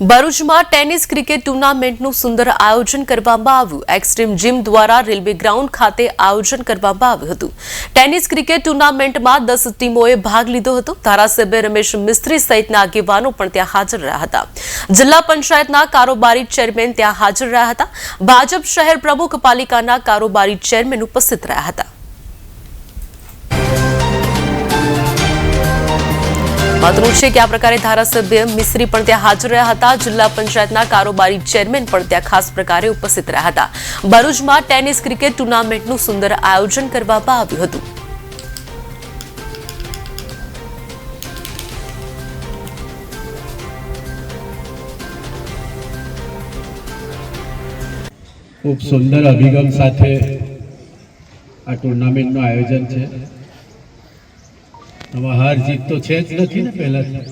ભરૂચમાં tennis cricket ટુર્નામેન્ટનું સુંદર આયોજન કરવામાં આવ્યું. એક્સ્ટ્રીમ જીમ દ્વારા રેલવે ગ્રાઉન્ડ ખાતે આયોજન કરવામાં આવ્યું હતું. ટેનિસ ક્રિકેટ ટુર્નામેન્ટમાં દસ ટીમોએ ભાગ લીધો હતો. ધારાસભ્ય રમેશ મિસ્ત્રી સહિતના આગેવાનો પણ ત્યાં હાજર રહ્યા હતા. જિલ્લા પંચાયતના કારોબારી ચેરમેન ત્યાં હાજર રહ્યા હતા. ભાજપ શહેર પ્રમુખ પાલિકાના કારોબારી ચેરમેન ઉપસ્થિત રહ્યા હતા. મહત્વનું છે કે આ પ્રકારે ધારાસભ્ય મિસ્ત્રી પણ ત્યાં હાજર રહ્યા હતા. જિલ્લા પંચાયતના કારોબારી ચેરમેન પણ ત્યાં ખાસ પ્રકારે ઉપસ્થિત રહ્યા હતા. ભરૂચમાં ટેનિસ ક્રિકેટ ટુર્નામેન્ટનું સુંદર આયોજન કરવામાં આવ્યું હતું. ખૂબ સુંદર અભિગમ સાથે આ ટુર્નામેન્ટનું આયોજન છે. આમાં હાર જીત તો છે જ નથી ને પહેલાથી.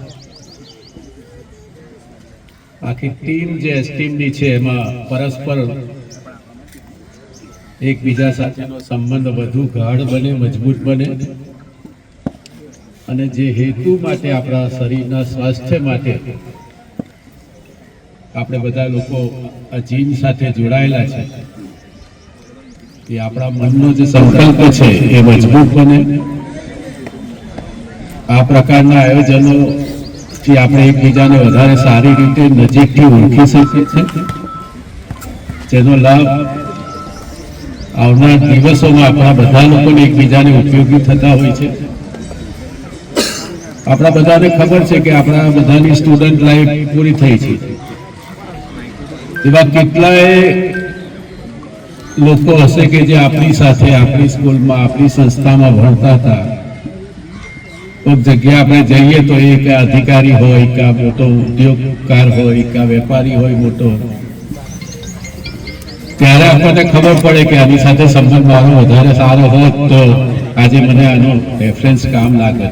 આખી ટીમ જે એસ ટીમની છે એમાં પરસ્પર એકબીજા સાથેનો સંબંધ વધુ ગાઢ બને, મજબૂત બને. અને જે હેતુ માટે આપણા શરીરના સ્વાસ્થ્ય માટે આપણે બધા લોકો આ જીમ સાથે જોડાયેલા છે, એ આપણા મનનો જે સંકલ્પ છે એ મજબૂત બને. આ પ્રકારના આયોજનોથી આપણે એકબીજાને વધારે સારી રીતે નજીકથી ઓળખી શકીએ છીએ. જેનો લાભ આવનાર દિવસોમાં આપણા બધા લોકોને એકબીજાને ઉપયોગી થતા હોય છે. આપણા બધાને ખબર છે કે આપણા બધાની સ્ટુડન્ટ લાઈફ પૂરી થઈ છે. એવા કેટલાય લોકો હશે કે જે આપણી સાથે આપણી સ્કૂલમાં, આપણી સંસ્થામાં ભણતા હતા. કોઈક જગ્યા આપણે જઈએ તો એ કે અધિકારી હોય કે મોટો ઉદ્યોગકાર હોય કે વેપારી હોય મોટો. ત્યારે આપણને ખબર પડે કે આની સાથે સંબંધ મારો વધારે સારો હોત તો આજે મને આનો રેફરન્સ કામ લાગે